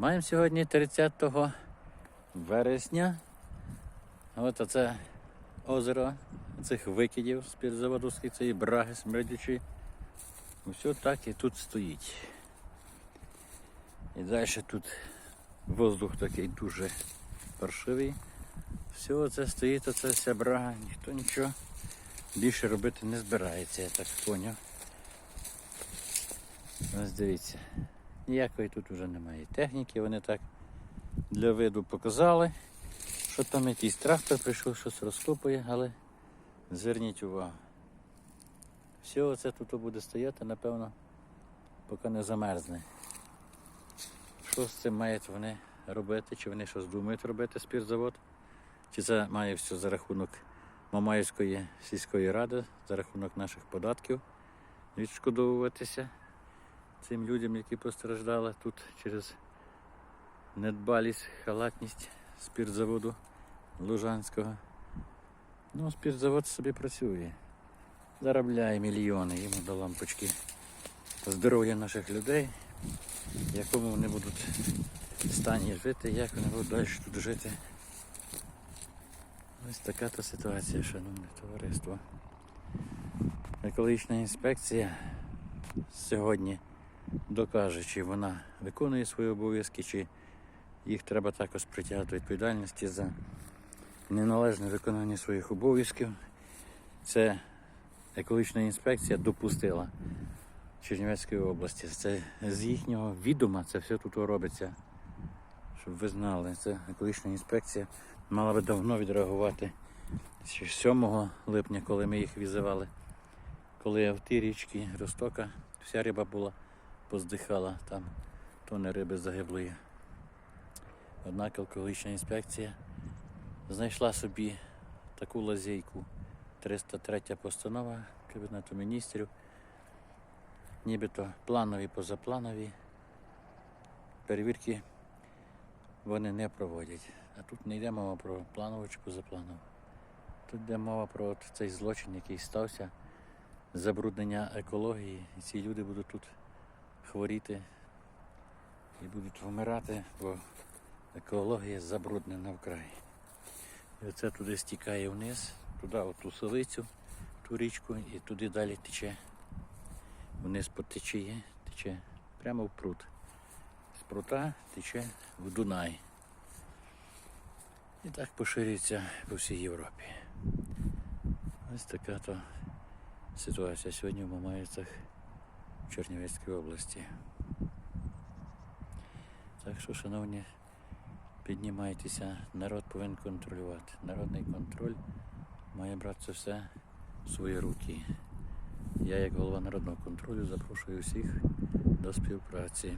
Маємо сьогодні 30 вересня. От оце озеро цих викидів з під заводу цієї браги смердячої. Все так і тут стоїть. І далі тут воздух такий дуже паршивий. Все це стоїть, оце вся брага, ніхто нічого більше робити не збирається, я так зрозумів. Ось дивіться. Ніякої тут вже немає техніки, вони так для виду показали, що там якийсь трактор прийшов, щось розкопує, але зверніть увагу. Все це тут буде стояти, напевно, поки не замерзне. Що з цим мають вони робити? Чи вони щось думають робити спіртзавод? Чи це має все за рахунок Мамаївської сільської ради, за рахунок наших податків відшкодовуватися цим людям, які постраждали тут через недбалість, халатність спіртзаводу Лужанського. Ну, спіртзавод собі працює, заробляє мільйони йому до лампочки здоров'я наших людей, в якому вони будуть в стані жити, як вони будуть далі тут жити. Ось така то ситуація, шановне товариство. Екологічна інспекція сьогодні докаже, чи вона виконує свої обов'язки, чи їх треба також притягати відповідальності за неналежне виконання своїх обов'язків. Це екологічна інспекція допустила Чернівецької області. Це з їхнього відома це все тут робиться. Щоб ви знали, це екологічна інспекція мала би давно відреагувати ще 7 липня, коли ми їх візивали. Коли в ті річки Ростока вся риба була поздихала, там тони риби загиблої. Однак екологічна інспекція знайшла собі таку лазейку. 303 постанова Кабінету міністрів. Нібито планові, позапланові перевірки вони не проводять. А тут не йде мова про планову чи позапланову. Тут йде мова про цей злочин, який стався, забруднення екології. І ці люди будуть тут хворіти і будуть вмирати, бо екологія забруднена вкрай. І оце туди стікає вниз, туди от ту солицю, ту річку, і туди далі тече. Вниз по течії, тече прямо в пруд. З прута тече в Дунай. І так поширюється по всій Європі. Ось така то ситуація сьогодні в Мамаївцях в Чернівецькій області. Так що, шановні, піднімайтеся, народ повинен контролювати. Народний контроль має брати це все в свої руки. Я, як голова народного контролю, запрошую всіх до співпраці.